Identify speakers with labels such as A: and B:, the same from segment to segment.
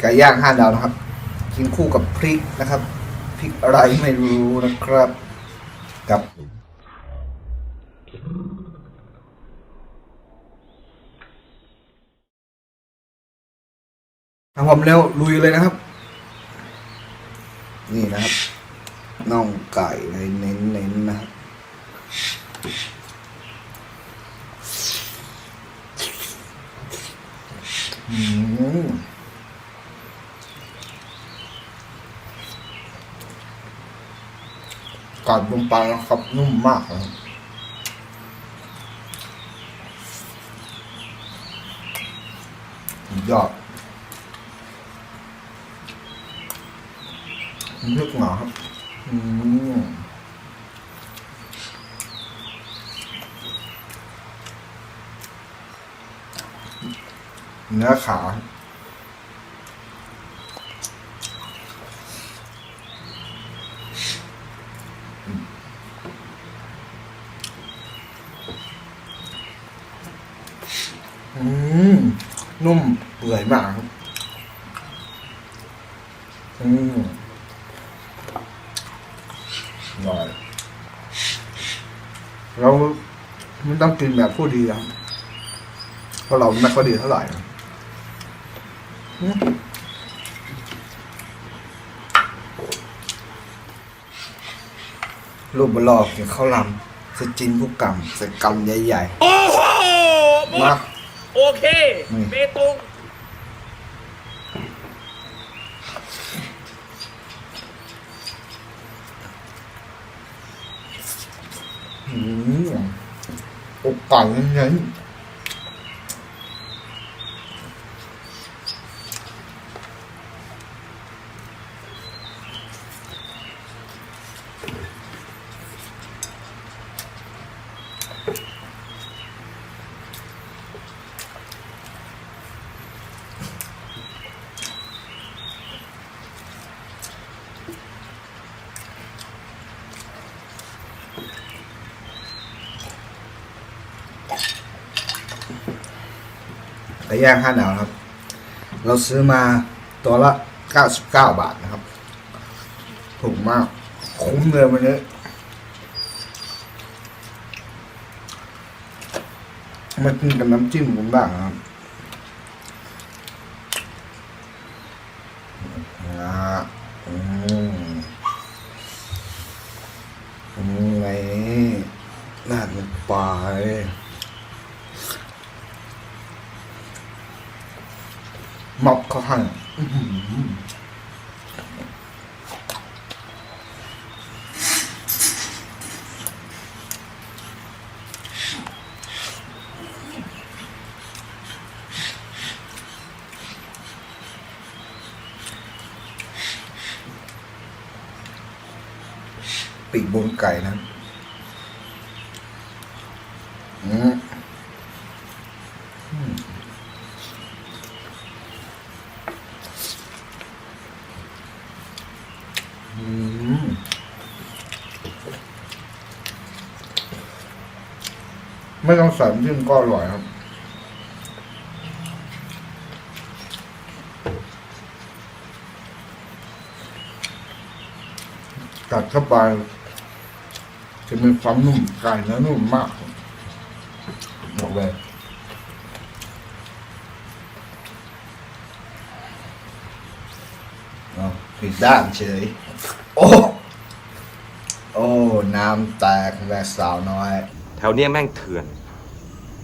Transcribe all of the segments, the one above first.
A: ไก่ย่างห้าดาวนะครับ กินคู่กับพริกนะครับ พริกอะไรไม่รู้นะครับ กับทำความเร็วลุยเลยนะครับ นี่นะครับน่องไก่เน้นเน้นๆนะครับอืม กัดลงไปนะครับ นุ่มมากนะครับสุดยอดเลือกหนาครับ อืมเนื้อขา อืม นุ่มเปื่อยมากครับ อืมอร่อยเราไม่ต้องกินแบบผู้ดีครับเพราะเราไม่ค่อยดีเท่าไหร่นะอืมรูปบลอกกินข้าวลำสจินผู้กำใส่กำใหญ่
B: โอ้โหหม
A: ๆมา
B: ด โอเค
A: นี่
B: เบตง
A: อืมอกไก่เน้น ไก่ย่างห้าดาวนะครับ เราซื้อมาตัวละ 99 บาทนะครับ ถูกมาก คุ้มเลยวันนี้มากินกับน้ำจิ้มผมบ้างนะครับอ่าอืมอืมไงน่าลงไปม็อบเขาให้อื้อหือ ปีกบนไก่นะอืมอืมอืม ไม่ต้องใส่จิ้มก็อร่อยครับ กัดเข้าไปจะมีความนุ่มไก่เนื้อนุ่มมากบอกเลยผิดด้านเฉย โอ้ โอ้ น้ำแตกแวกสาวน้อย
C: แถวเนี้ยแม่งเถื่อน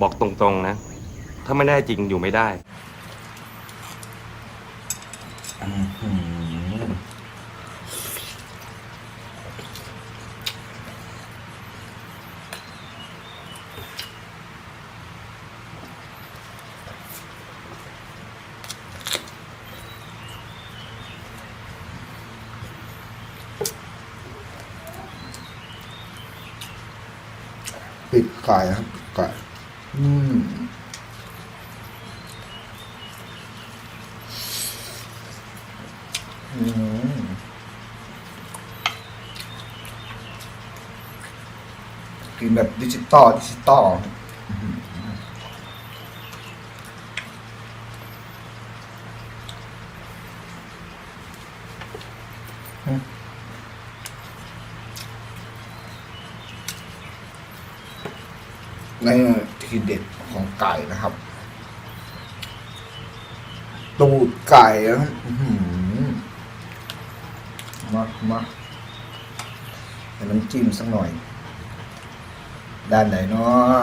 C: บอกตรงๆนะ ถ้าไม่ได้จริงอยู่ไม่ได้
A: อื้อหือ ปิดไก่ครับปิดไก่อืมอืมกินแบบดิจิตอลดิจิตอล ในทีเด็ดของไก่นะครับ ตูดไก่นะครับอื้อหือมามาให้น้ำจิ้มสักหน่อย ด้านไหนเนาะ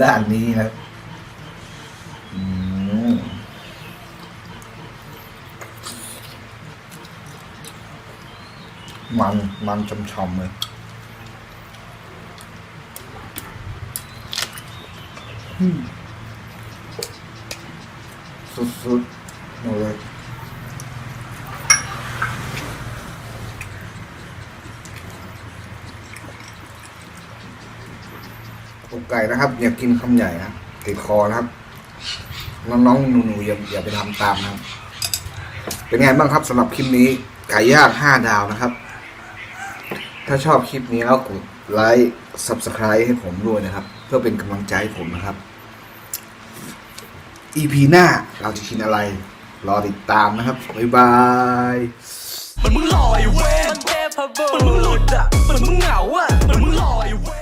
A: ด้านนี้นะอืมมัน มันช่ำๆเลย อืม สุดๆเลยอกไก่นะครับ อย่ากินคำใหญ่นะติดคอนะครับ น้องๆหนูๆอย่าอย่าไปทำตามนะเป็นไงบ้างครับสำหรับคลิปนี้ไก่ย่างห้าดาวนะครับ ถ้าชอบคลิปนี้แล้วกดไลค์ subscribe ให้ผมด้วยนะครับ เพื่อเป็นกำลังใจให้ผมนะครับ EP หน้าเราจะกินอะไร รอติดตามนะครับ บ๊ายบาย
D: มันมึงลอยเว้ยมันมึงหลุดอะมันมึงเหงาอะมันมึงลอยเว้ย